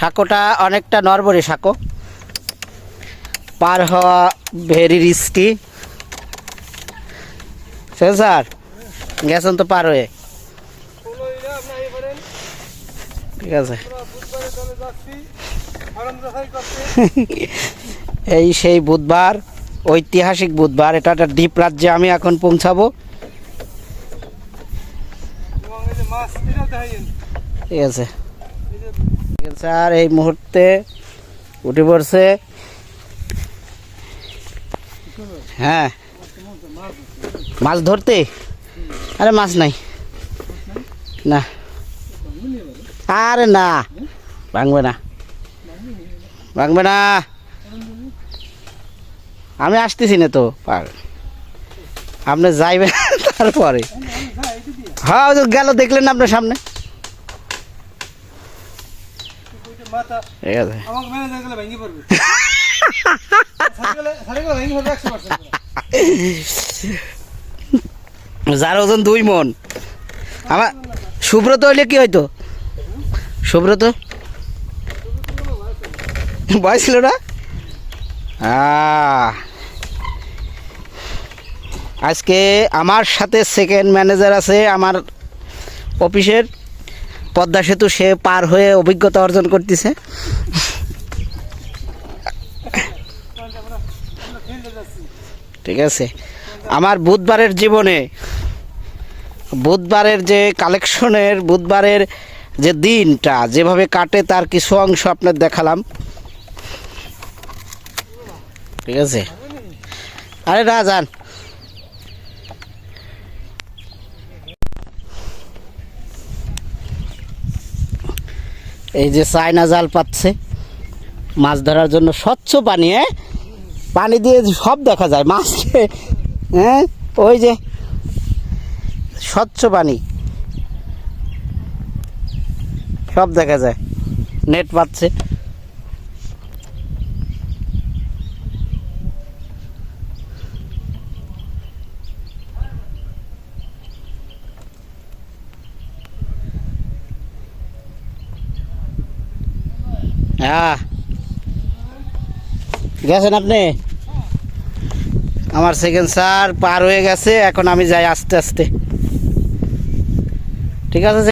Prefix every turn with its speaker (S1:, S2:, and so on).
S1: সাঁকোটা অনেকটা নরবরে সাঁকো। পার হওয়া ভেরি রিস্কি স্যার, গেছেন তো পার হয়ে। ঠিক আছে। এই সেই বুধবার, ঐতিহাসিক বুধবার, এটা একটা দ্বীপ রাজ্যে আমি এখন পৌঁছাবো। ঠিক আছে। আছে আর এই মুহূর্তে উঠে পড়ছে। হ্যাঁ। মাছ ধরতে? আরে মাছ নাই। না। আরে না। ভাঙবে না। ভাঙবে না। আমি আসতেছি না তো। আপনি যাইবেন তারপরে। হ্যাঁ গেল, দেখলেন আপনার সামনে? ঠিক আছে।
S2: আমাকে ম্যানেজার গেলে ভেঙে পড়বে। সারিগুলো সারিগুলো ভেঙে পড়বে একশো পার্সেন্ট
S1: যার ওজন দুই মন। আমার সুব্রত হইলে কি হইতো? সুব্রত? বয়স ছিল না? আজকে আমার সাথে সেকেন্ড ম্যানেজার আছে আমার অফিসের। পদ্মা সেতু, সে পার হয়ে অভিজ্ঞতা অর্জন করতেছে। ঠিক আছে। আমার বুধবারের জীবনে, বুধবারের যে কালেকশনের, বুধবারের যে দিনটা, যেভাবে কাটে তার কিছু অংশ আপনার দেখালাম। ঠিক আছে। আরে না, যান। এই যে চায়না জাল পাচ্ছে। মাছ ধরার জন্য স্বচ্ছ পানি হ্যাঁ? পানি দিয়ে সব দেখা যায় মাছকে হ্যাঁ? ওই যে স্বচ্ছ পানি। সব দেখা যায়, নেট পাচ্ছে। হ্যাঁ। গেছেন আপনি? আমার সেকেন্ড স্যার পার হয়ে গেছে, এখন আমি যাই আস্তে আস্তে। ঠিক আছে